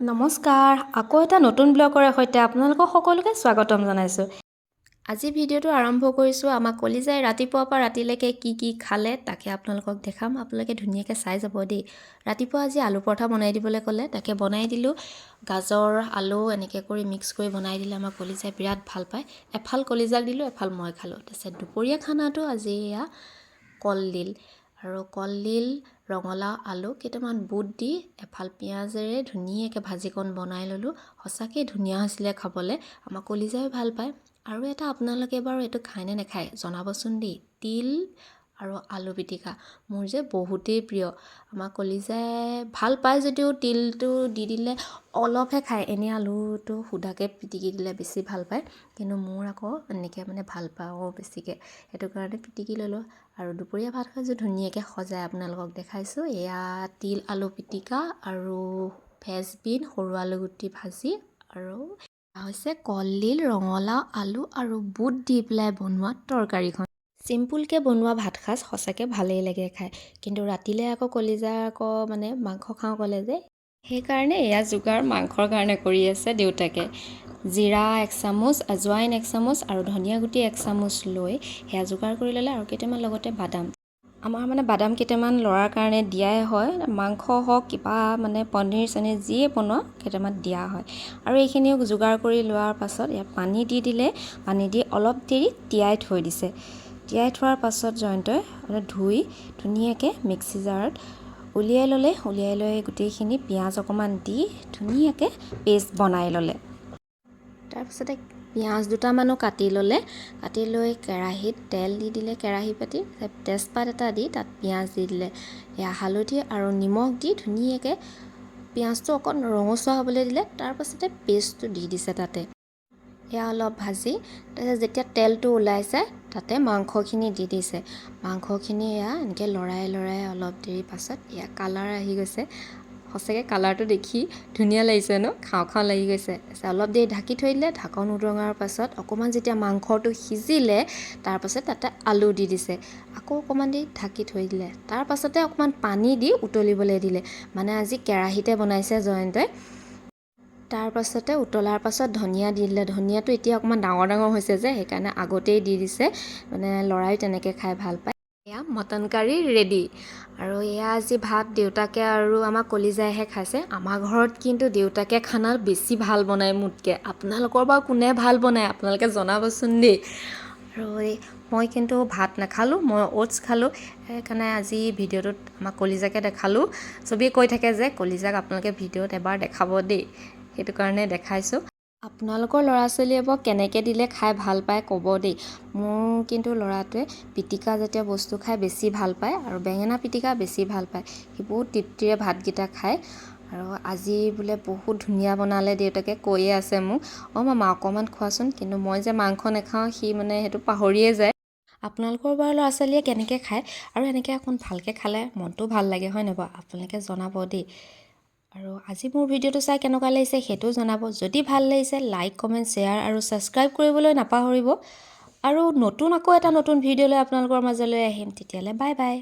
নমস্কাৰ আকৌ এটা নতুন ব্লগৰ সৈতে আপোনালোকক সকলোকে স্বাগতম জনাইছোঁ। আজি ভিডিঅ'টো আৰম্ভ কৰিছোঁ আমাক কলিজাই ৰাতিপুৱাৰ পৰা ৰাতিলৈকে কি কি খালে তাকে আপোনালোকক দেখাম আপোনালোকে ধুনীয়াকৈ চাই যাব দেই। ৰাতিপুৱা আজি আলু পৰঠা বনাই দিবলৈ ক'লে তাকে বনাই দিলোঁ। গাজৰ আলু এনেকৈ কৰি মিক্স কৰি বনাই দিলে আমাৰ কলিজাই বিৰাট ভাল পায়। এফাল কলিজাক দিলোঁ এফাল মই খালোঁ। তাৰপিছত দুপৰীয়া খানাটো আজি এয়া কলডিল। আৰু কলডিল ৰঙালাও আলু কেইটামান বুট দি এফাল পিঁয়াজেৰে ধুনীয়াকৈ ভাজিকণ বনাই ল'লোঁ। সঁচাকৈ ধুনীয়া হৈছিলে খাবলৈ আমাৰ কলিজাই ভাল পায়। আৰু এটা আপোনালোকে বাৰু এইটো খায়নে নাখায় জনাবচোন দেই। তিল আৰু আলু পিটিকা। মোৰ যে বহুতেই প্ৰিয়। আমাৰ কলিজাই ভাল পায় যদিও তিলটো দি দিলে অলপহে খায়। এনেই আলুটো সুদাকৈ পিটিকি দিলে বেছি ভাল পায়। কিন্তু মোৰ আকৌ এনেকৈ মানে ভাল পাওঁ বেছিকৈ। সেইটো কাৰণে পিটিকি ল'লোঁ। আৰু দুপৰীয়া ভাত সাজো ধুনীয়াকৈ সজাই আপোনালোকক দেখাইছোঁ। এয়া তিল আলু পিটিকা আৰু ফেচবিন সৰু আলুগুটি ভাজি আৰু হৈছে কলডিল ৰঙালাও আলু আৰু বুট দি পেলাই বনোৱা তৰকাৰীখন। চিম্পুলকৈ বনোৱা ভাত সাজ সঁচাকৈ ভালেই লাগে খাই। কিন্তু ৰাতিলৈ আকৌ কলিজা আকৌ মানে মাংস খাওঁ ক'লে যে সেইকাৰণে এয়া যোগাৰ মাংসৰ কাৰণে কৰি আছে দেউতাকে। জিৰা এক চামুচ আজৱাইন এক চামুচ আৰু ধনিয়া গুটি এক চামুচ লৈ সেয়া যোগাৰ কৰি ল'লে আৰু কেইটামান লগতে বাদাম। আমাৰ মানে বাদাম কেইটামান লৰাৰ কাৰণে দিয়াই হয়। মাংস হওক কিবা মানে পনীৰ চনীৰ যিয়ে বনোৱা কেইটামান দিয়া হয়। আৰু এইখিনিও যোগাৰ কৰি লোৱাৰ পাছত ইয়াত পানী দি দিলে পানী দি অলপ দেৰি তিয়াই থৈ দিছে। তিয়াই থোৱাৰ পাছত জয়ন্তই মানে ধুই ধুনীয়াকৈ মিক্সি জাৰত উলিয়াই ল'লে উলিয়াই লৈ গোটেইখিনি পিঁয়াজ অকণমান দি ধুনীয়াকৈ পেষ্ট বনাই ল'লে। তাৰপিছতে পিঁয়াজ দুটামানো কাটি ল'লে। কাটি লৈ কেৰাহীত তেল দি দিলে কেৰাহী পাতি তেজপাত এটা দি তাত পিঁয়াজ দি দিলে। এয়া হালধি আৰু নিমখ দি ধুনীয়াকৈ পিঁয়াজটো অকণ ৰঙচুৱা হ'বলৈ দিলে। তাৰপাছতে পেষ্টটো দি দিছে তাতে। এয়া অলপ ভাজি তাৰপিছত যেতিয়া তেলটো ওলাইছে তাতে মাংসখিনি দি দিছে। মাংসখিনি এয়া এনেকৈ লৰাই লৰাই অলপ দেৰি পাছত এয়া কালাৰ আহি গৈছে। সঁচাকৈ কালাৰটো দেখি ধুনীয়া লাগিছে ন? খাওঁ খাওঁ লাগি গৈছে। তাৰপিছত অলপ দেৰি ঢাকি থৈ দিলে ঢাকন উদঙাৰ পাছত অকণমান যেতিয়া মাংসটো সিজিলে তাৰপাছত তাতে আলু দি দিছে। আকৌ অকণমান দেৰি ঢাকি থৈ দিলে। তাৰ পাছতে অকণমান পানী দি উতলিবলৈ দিলে। মানে আজি কেৰাহীতে বনাইছে জয়ন্তই তাৰ পাছতে উতলাৰ পাছত ধনিয়া দি দিলে। ধনিয়াটো এতিয়া অকণমান ডাঙৰ ডাঙৰ হৈছে যে সেইকাৰণে আগতেই দি দিছে। মানে ল'ৰাই তেনেকৈ খাই ভাল পায়। এয়া মটন কাৰী ৰেডি। আৰু এয়া আজি ভাত দেউতাকে আৰু আমাৰ কলিজাইহে খাইছে। আমাৰ ঘৰত কিন্তু দেউতাকে খানা বেছি ভাল বনায় মোতকৈ। আপোনালোকৰ বাৰু কোনে ভাল বনায়? আপোনালোকে জনাবচোন দেই। আৰু মই কিন্তু ভাত নাখালোঁ মই অ'টছ খালোঁ। সেইকাৰণে আজি ভিডিঅ'টোত আমাৰ কলিজাকে দেখালোঁ। চবেই কৈ থাকে যে কলিজাক আপোনালোকে ভিডিঅ'ত এবাৰ দেখাব দেই। সেইটো কাৰণে দেখাইছোঁ। আপোনালোকৰ ল'ৰা ছোৱালীয়ে বাৰু কেনেকৈ দিলে খাই ভাল পায় ক'ব দেই। মোৰ কিন্তু ল'ৰাটোৱে পিটিকা জাতীয় বস্তু খাই বেছি ভাল পায় আৰু বেঙেনা পিটিকা বেছি ভাল পায়। সি বহুত তৃপ্তিৰে ভাতকেইটা খায় আৰু আজি বোলে বহুত ধুনীয়া বনালে দেউতাকে কৈয়ে আছে মোক অঁ মামা অকণমান খোৱাচোন কিন্তু মই যে মাংস নাখাওঁ সি মানে সেইটো পাহৰিয়ে যায়। আপোনালোকৰ বাৰু ল'ৰা ছোৱালীয়ে কেনেকৈ খায় আৰু এনেকৈ অকণ ভালকৈ খালে মনটো ভাল লাগে হয় নাই বাৰু? আপোনালোকে জনাব দেই। আৰু আজি মোৰ ভিডিঅ'টো চাই কেনেকুৱা লাগিছে সেইটোও জনাব। যদি ভাল লাগিছে লাইক কমেণ্ট শ্বেয়াৰ আৰু ছাবস্ক্ৰাইব কৰিবলৈ নাপাহৰিব। আৰু নতুন আকৌ এটা নতুন ভিডিঅ' লৈ আপোনালোকৰ মাজলৈ আহিম। তেতিয়ালৈ বাই বাই